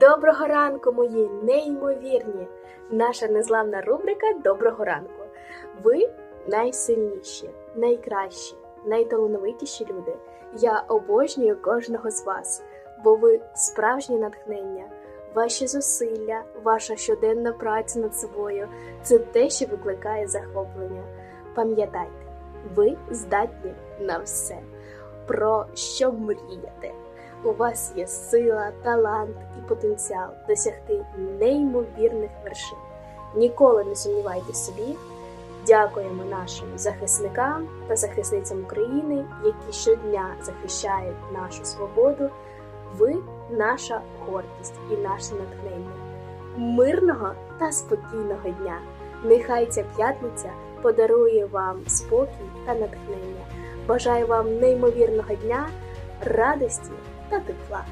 Доброго ранку, мої неймовірні! Наша незламна рубрика Доброго ранку. Ви найсильніші, найкращі, найталановитіші люди. Я обожнюю кожного з вас, бо ви справжнє натхнення. Ваші зусилля, ваша щоденна праця над собою це те, що викликає захоплення. Пам'ятайте, ви здатні на все. Про що мріяти? У вас є сила, талант і потенціал досягти неймовірних вершин. Ніколи не сумнівайтесь собі. Дякуємо нашим захисникам та захисницям України, які щодня захищають нашу свободу. Ви наша гордість і наше натхнення. Мирного та спокійного дня! Нехай ця п'ятниця подарує вам спокій та натхнення. Бажаю вам неймовірного дня, радості та тепла.